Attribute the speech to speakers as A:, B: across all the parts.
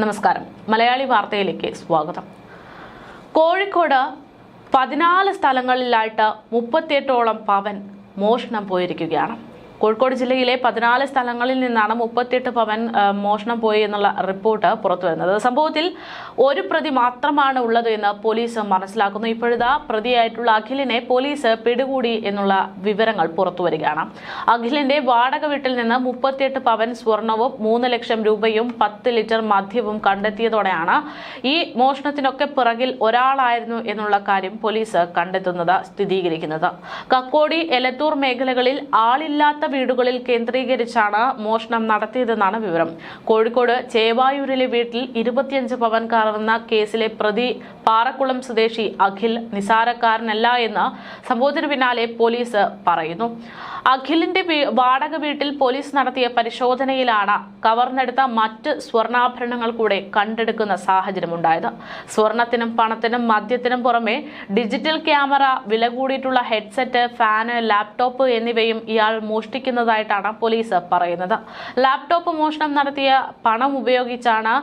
A: നമസ്കാരം. മലയാളി വാർത്തയിലേക്ക് സ്വാഗതം. കോഴിക്കോട് പതിനാല് സ്ഥലങ്ങളിലായിട്ട് മുപ്പത്തിയെട്ടോളം പവൻ മോഷണം പോയിരിക്കുകയാണ്. കോഴിക്കോട് ജില്ലയിലെ പതിനാല് സ്ഥലങ്ങളിൽ നിന്നാണ് മുപ്പത്തിയെട്ട് പവൻ മോഷണം പോയി എന്നുള്ള റിപ്പോർട്ട് പുറത്തു വരുന്നത്. സംഭവത്തിൽ ഒരു പ്രതി മാത്രമാണ് ഉള്ളത് എന്ന് പോലീസ് മനസ്സിലാക്കുന്നു. ഇപ്പോഴത്തെ പ്രതിയായിട്ടുള്ള അഖിലിനെ പോലീസ് പിടികൂടി എന്നുള്ള വിവരങ്ങൾ പുറത്തു വരികയാണ്. അഖിലിന്റെ വാടക വീട്ടിൽ നിന്ന് മുപ്പത്തിയെട്ട് പവൻ സ്വർണവും മൂന്ന് ലക്ഷം രൂപയും പത്ത് ലിറ്റർ മദ്യവും കണ്ടെത്തിയതോടെയാണ് ഈ മോഷണത്തിനൊക്കെ പിറകിൽ ഒരാളായിരുന്നു എന്നുള്ള കാര്യം പോലീസ് കണ്ടെത്തുന്നത് സ്ഥിരീകരിക്കുന്നത്. കക്കോടി എലത്തൂർ മേഖലകളിൽ ആളില്ലാത്ത വീടുകളിൽ കേന്ദ്രീകരിച്ചാണ് മോഷണം നടത്തിയതെന്നാണ് വിവരം. കോഴിക്കോട് ചേവായൂരിലെ വീട്ടിൽ ഇരുപത്തിയഞ്ച് പവൻ എന്ന കേസിലെ പ്രതി പാറക്കുളം സ്വദേശി അഖിൽ നിസാരക്കാരനല്ല എന്ന് സംഭവത്തിന് പിന്നാലെ പോലീസ് പറയുന്നു. അഖിലിന്റെ വാടക വീട്ടിൽ പോലീസ് നടത്തിയ പരിശോധനയിലാണ് കവർന്നെടുത്ത മറ്റ് സ്വർണാഭരണങ്ങൾ കൂടെ കണ്ടെടുക്കുന്ന സാഹചര്യമുണ്ടായത്. സ്വർണത്തിനും പണത്തിനും മദ്യത്തിനും പുറമെ ഡിജിറ്റൽ ക്യാമറ വില കൂടിയിട്ടുള്ള ഹെഡ്സെറ്റ് ഫാന് ലാപ്ടോപ്പ് എന്നിവയും ഇയാൾ മോഷ്ടിക്കുന്നതായിട്ടാണ് പോലീസ് പറയുന്നത്. ലാപ്ടോപ്പ് മോഷണം നടത്തിയ പണം ഉപയോഗിച്ചാണ്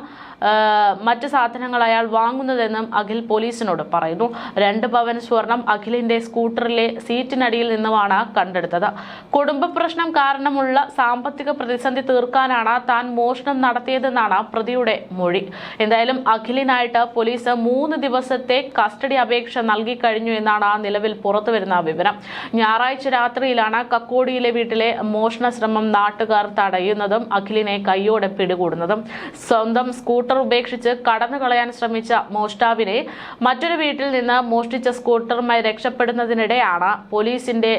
A: മറ്റ് സാധനങ്ങൾ അയാൾ വാങ്ങുന്നതെന്നും അഖിൽ പോലീസിനോട് പറയുന്നു. രണ്ട് പവൻ സ്വർണം അഖിലിന്റെ സ്കൂട്ടറിലെ സീറ്റിനടിയിൽ നിന്നുമാണ് കണ്ടെടുത്തത്. കുടുംബ പ്രശ്നം കാരണമുള്ള സാമ്പത്തിക പ്രതിസന്ധി തീർക്കാനാണ് താൻ മോഷണം നടത്തിയതെന്നാണ് പ്രതിയുടെ മൊഴി. എന്തായാലും അഖിലിനായിട്ട് പോലീസ് മൂന്ന് ദിവസത്തെ കസ്റ്റഡി അപേക്ഷ നൽകി കഴിഞ്ഞു എന്നാണ് നിലവിൽ പുറത്തുവരുന്ന വിവരം. ഞായറാഴ്ച രാത്രിയിലാണ് കക്കോടിയിലെ വീട്ടിലെ മോഷണ ശ്രമം നാട്ടുകാർ തടയുന്നതും അഖിലിനെ കയ്യോടെ പിടികൂടുന്നതും. സ്വന്തം സ്കൂട്ടർ ഉപേക്ഷിച്ച് കടന്നു കളയാൻ ശ്രമിച്ച മോഷ്ടാവിനെ മറ്റൊരു വീട്ടിൽ നിന്ന് മോഷ്ടിച്ച സ്കൂട്ടറുമായി രക്ഷപ്പെടുന്നതിനിടെയാണ് പോലീസിന്റെ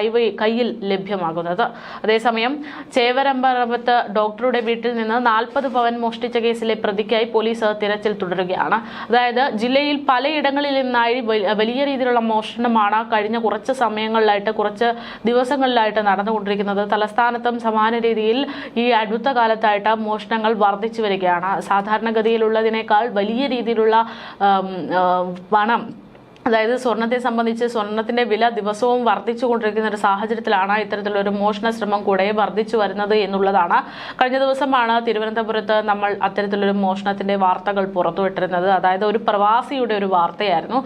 A: കൈവ- കയ്യിൽ ലഭ്യമാകുന്നത്. അതേസമയം ചേവരമ്പറമ്പത്ത് ഡോക്ടറുടെ വീട്ടിൽ നിന്ന് നാൽപ്പത് പവൻ മോഷ്ടിച്ച കേസിലെ പ്രതിക്കായി പോലീസ് തിരച്ചിൽ തുടരുകയാണ്. അതായത് ജില്ലയിൽ പലയിടങ്ങളിൽ നിന്നായി വലിയ രീതിയിലുള്ള മോഷണമാണ് കഴിഞ്ഞ കുറച്ച് സമയങ്ങളിലായിട്ട് കുറച്ച് ദിവസങ്ങളിലായിട്ട് നടന്നുകൊണ്ടിരിക്കുന്നത്. തലസ്ഥാനത്തും സമാന രീതിയിൽ ഈ അടുത്ത കാലത്തായിട്ട് മോഷണങ്ങൾ വർദ്ധിച്ചു വരികയാണ്. സാധാരണഗതിയിലുള്ളതിനേക്കാൾ വലിയ രീതിയിലുള്ള പണം അതായത് സ്വർണത്തെ സംബന്ധിച്ച് സ്വർണത്തിന്റെ വില ദിവസവും വർദ്ധിച്ചുകൊണ്ടിരിക്കുന്ന ഒരു സാഹചര്യത്തിലാണ് ഇത്തരത്തിലുള്ള ഒരു മോഷണ ശ്രമം കൂടെ വർദ്ധിച്ചു വരുന്നത് എന്നുള്ളതാണ്. കഴിഞ്ഞ ദിവസമാണ് തിരുവനന്തപുരത്ത് നമ്മൾ അത്തരത്തിലൊരു മോഷണത്തിന്റെ വാർത്തകൾ പുറത്തുവിട്ടിരുന്നത്. അതായത് ഒരു പ്രവാസിയുടെ ഒരു വാർത്തയായിരുന്നു.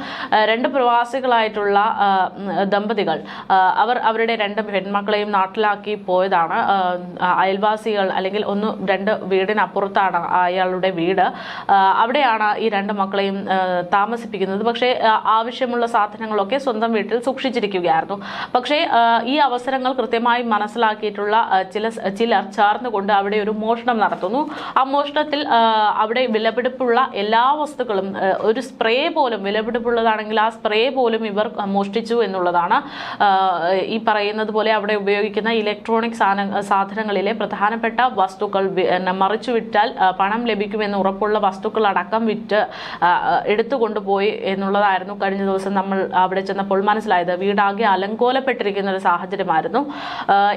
A: രണ്ട് പ്രവാസികളായിട്ടുള്ള ദമ്പതികൾ അവർ അവരുടെ രണ്ട് പെൺമക്കളെയും നാട്ടിലാക്കി പോയതാണ്. അയൽവാസികൾ അല്ലെങ്കിൽ ഒന്ന് രണ്ട് വീടിനപ്പുറത്താണ് അയാളുടെ വീട്. അവിടെയാണ് ഈ രണ്ട് മക്കളെയും താമസിപ്പിക്കുന്നത്. പക്ഷേ ആ, ആവശ്യമുള്ള സാധനങ്ങളൊക്കെ സ്വന്തം വീട്ടിൽ സൂക്ഷിച്ചിരിക്കുകയായിരുന്നു. പക്ഷേ ഈ അവസരങ്ങൾ കൃത്യമായി മനസ്സിലാക്കിയിട്ടുള്ള ചില ചിലർ ചാർന്നുകൊണ്ട് അവിടെ ഒരു മോഷണം നടത്തുന്നു. ആ മോഷണത്തിൽ അവിടെ വിലപിടിപ്പുള്ള എല്ലാ വസ്തുക്കളും ഒരു സ്പ്രേ പോലും വിലപിടിപ്പുള്ളതാണെങ്കിൽ ആ സ്പ്രേ പോലും ഇവർ മോഷ്ടിച്ചു എന്നുള്ളതാണ് ഈ പറയുന്നത് പോലെ അവിടെ ഉപയോഗിക്കുന്ന ഇലക്ട്രോണിക് സാധന സാധനങ്ങളിലെ പ്രധാനപ്പെട്ട വസ്തുക്കൾ മറിച്ചു വിറ്റാൽ പണം ലഭിക്കുമെന്ന് ഉറപ്പുള്ള വസ്തുക്കൾ അടക്കം വിറ്റ് എടുത്തു കൊണ്ടുപോയി എന്നുള്ളതായിരുന്നു കഴിഞ്ഞ ദിവസം നമ്മൾ അവിടെ ചെന്നപ്പോൾ മനസ്സിലായത് വീടാകെ അലങ്കോലപ്പെട്ടിരിക്കുന്ന ഒരു സാഹചര്യമായിരുന്നു.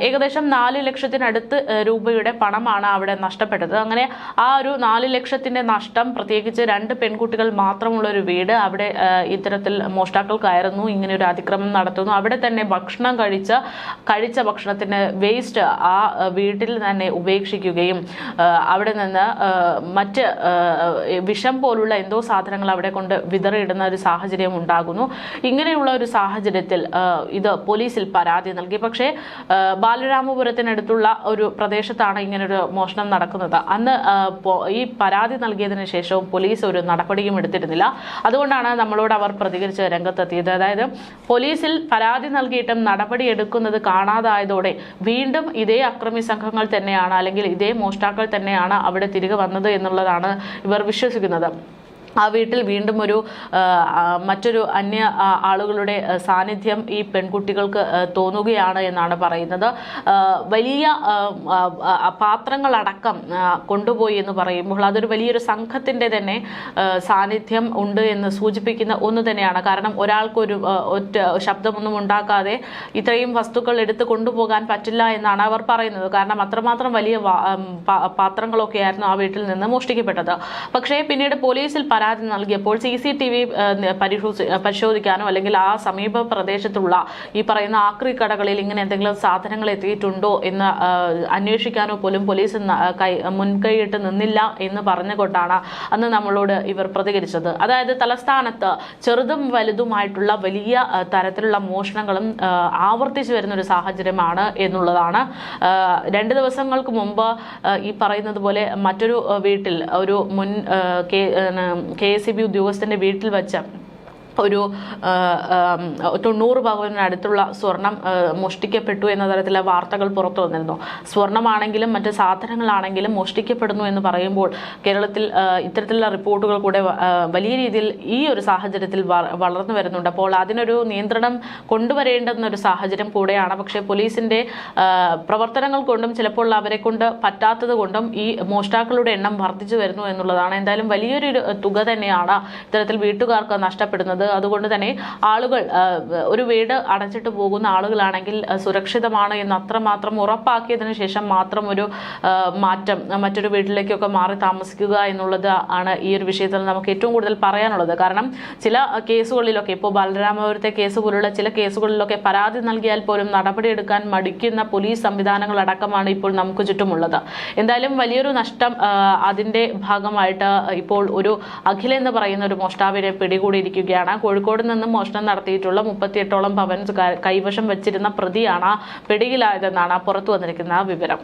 A: ഏകദേശം നാല് ലക്ഷത്തിനടുത്ത് രൂപയുടെ പണമാണ് അവിടെ നഷ്ടപ്പെട്ടത്. അങ്ങനെ ആ ഒരു നാല് ലക്ഷത്തിന്റെ നഷ്ടം പ്രത്യേകിച്ച് രണ്ട് പെൺകുട്ടികൾ മാത്രമുള്ള ഒരു വീട് അവിടെ ഇത്തരത്തിൽ മോഷ്ടാക്കൾ കയറുന്നു ഇങ്ങനെ ഒരു അതിക്രമം നടത്തുന്നു. അവിടെ തന്നെ ഭക്ഷണം കഴിച്ച കഴിച്ച ഭക്ഷണത്തിന്റെ വേസ്റ്റ് ആ, വീട്ടിൽ തന്നെ ഉപേക്ഷിക്കുകയും അവിടെ നിന്ന് മറ്റ് വിഷം പോലുള്ള എന്തോ സാധനങ്ങൾ അവിടെ കൊണ്ട് വിതറിയിടുന്ന ഒരു സാഹചര്യം ഉണ്ടാകുന്നു. ഇങ്ങനെയുള്ള ഒരു സാഹചര്യത്തിൽ ഇത് പോലീസിൽ പരാതി നൽകി. പക്ഷേ ബാലരാമപുരത്തിനടുത്തുള്ള ഒരു പ്രദേശത്താണ് ഇങ്ങനൊരു മോഷണം നടക്കുന്നത്. അന്ന് ഈ പരാതി നൽകിയതിനു ശേഷവും പോലീസ് ഒരു നടപടിയും എടുത്തിരുന്നില്ല. അതുകൊണ്ടാണ് നമ്മളോട് അവർ പ്രതികരിച്ച് രംഗത്തെത്തിയത്. അതായത് പോലീസിൽ പരാതി നൽകിയിട്ടും നടപടി എടുക്കുന്നത് കാണാതായതോടെ വീണ്ടും ഇതേ അക്രമി സംഘങ്ങൾ തന്നെയാണ് അല്ലെങ്കിൽ ഇതേ മോഷ്ടാക്കൾ തന്നെയാണ് അവിടെ തിരികെ വന്നത് എന്നുള്ളതാണ് ഇവർ വിശ്വസിക്കുന്നത്. ആ വീട്ടിൽ വീണ്ടും ഒരു മറ്റൊരു അന്യ ആളുകളുടെ സാന്നിധ്യം ഈ പെൺകുട്ടികൾക്ക് തോന്നുകയാണ് എന്നാണ് പറയുന്നത്. വലിയ പാത്രങ്ങളടക്കം കൊണ്ടുപോയി എന്ന് പറയുമ്പോൾ അതൊരു വലിയൊരു സംഘത്തിന്റെ തന്നെ സാന്നിധ്യം ഉണ്ട് എന്ന് സൂചിപ്പിക്കുന്ന ഒന്ന് തന്നെയാണ്. കാരണം ഒരാൾക്കൊരു ഒറ്റ ശബ്ദമൊന്നും ഉണ്ടാക്കാതെ ഇത്രയും വസ്തുക്കൾ എടുത്ത് കൊണ്ടുപോകാൻ പറ്റില്ല എന്നാണ് അവർ പറയുന്നത്. കാരണം അത്രമാത്രം വലിയ പാത്രങ്ങളൊക്കെ ആയിരുന്നു ആ വീട്ടിൽ നിന്ന് മോഷ്ടിക്കപ്പെട്ടത്. പക്ഷേ പിന്നീട് പോലീസിൽ പരാതി പരാതി നൽകിയപ്പോൾ സി സി ടി വി പരിശോധിക്കാനോ അല്ലെങ്കിൽ ആ സമീപ പ്രദേശത്തുള്ള ഈ പറയുന്ന ആക്രി കടകളിൽ ഇങ്ങനെ എന്തെങ്കിലും സാധനങ്ങൾ എത്തിയിട്ടുണ്ടോ എന്ന് അന്വേഷിക്കാനോ പോലും പോലീസ് മുൻകൈയിട്ട് നിന്നില്ല എന്ന് പറഞ്ഞുകൊണ്ടാണ് അന്ന് നമ്മളോട് ഇവർ പ്രതികരിച്ചത്. അതായത് തലസ്ഥാനത്ത് ചെറുതും വലുതുമായിട്ടുള്ള വലിയ തരത്തിലുള്ള മോഷണങ്ങളും ആവർത്തിച്ചു വരുന്ന ഒരു സാഹചര്യമാണ് എന്നുള്ളതാണ്. രണ്ട് ദിവസങ്ങൾക്ക് മുമ്പ് ഈ പറയുന്നത് പോലെ മറ്റൊരു വീട്ടിൽ ഒരു മുൻ K K S C B ഉദ്യോഗസ്ഥന്റെ വീട്ടിൽ വെച്ച് ഒരു തൊണ്ണൂറ് പവനടുത്തുള്ള സ്വർണം മോഷ്ടിക്കപ്പെട്ടു എന്ന തരത്തിലെ വാർത്തകൾ പുറത്തു വന്നിരുന്നു. സ്വർണമാണെങ്കിലും മറ്റ് സാധനങ്ങളാണെങ്കിലും മോഷ്ടിക്കപ്പെടുന്നു എന്ന് പറയുമ്പോൾ കേരളത്തിൽ ഇത്തരത്തിലുള്ള റിപ്പോർട്ടുകൾ കൂടെ വലിയ രീതിയിൽ ഈ ഒരു സാഹചര്യത്തിൽ വളർന്നു വരുന്നുണ്ട്. അപ്പോൾ അതിനൊരു നിയന്ത്രണം കൊണ്ടുവരേണ്ടെന്നൊരു സാഹചര്യം കൂടെയാണ്. പക്ഷേ പോലീസിന്റെ പ്രവർത്തനങ്ങൾ കൊണ്ടും ചിലപ്പോൾ അവരെ കൊണ്ട് പറ്റാത്തത് കൊണ്ടും ഈ മോഷ്ടാക്കളുടെ എണ്ണം വർദ്ധിച്ചു വരുന്നു എന്നുള്ളതാണ്. എന്തായാലും വലിയൊരു തുക തന്നെയാണ് ഇത്തരത്തിൽ വീട്ടുകാർക്ക് നഷ്ടപ്പെടുന്നത്. അതുകൊണ്ട് തന്നെ ആളുകൾ ഒരു വീട് അടച്ചിട്ട് പോകുന്ന ആളുകളാണെങ്കിൽ സുരക്ഷിതമാണ് എന്ന് അത്രമാത്രം ഉറപ്പാക്കിയതിനു ശേഷം മാത്രം ഒരു മാറ്റം മറ്റൊരു വീട്ടിലേക്കൊക്കെ മാറി താമസിക്കുക എന്നുള്ളത് ആണ് ഈ ഒരു വിഷയത്തിൽ നമുക്ക് ഏറ്റവും കൂടുതൽ പറയാനുള്ളത്. കാരണം ചില കേസുകളിലൊക്കെ ഇപ്പോൾ ബാലരാമപുരത്തെ കേസ് പോലുള്ള ചില കേസുകളിലൊക്കെ പരാതി നൽകിയാൽ പോലും നടപടിയെടുക്കാൻ മടിക്കുന്ന പോലീസ് സംവിധാനങ്ങൾ അടക്കമാണ് ഇപ്പോൾ നമുക്ക് ചുറ്റുമുള്ളത്. എന്തായാലും വലിയൊരു നഷ്ടം അതിന്റെ ഭാഗമായിട്ട് ഇപ്പോൾ ഒരു അഖിലെന്ന് പറയുന്ന ഒരു മോഷ്ടാവിനെ പിടികൂടിയിരിക്കുകയാണ്. കോഴിക്കോട് നിന്ന് മോഷണം നടത്തിയിട്ടുള്ള മുപ്പത്തിയെട്ടോളം പവൻ കൈവശം വെച്ചിരുന്ന പ്രതിയാണ് പിടിയിലായതെന്നാണ് പുറത്തു വന്നിരിക്കുന്ന വിവരം.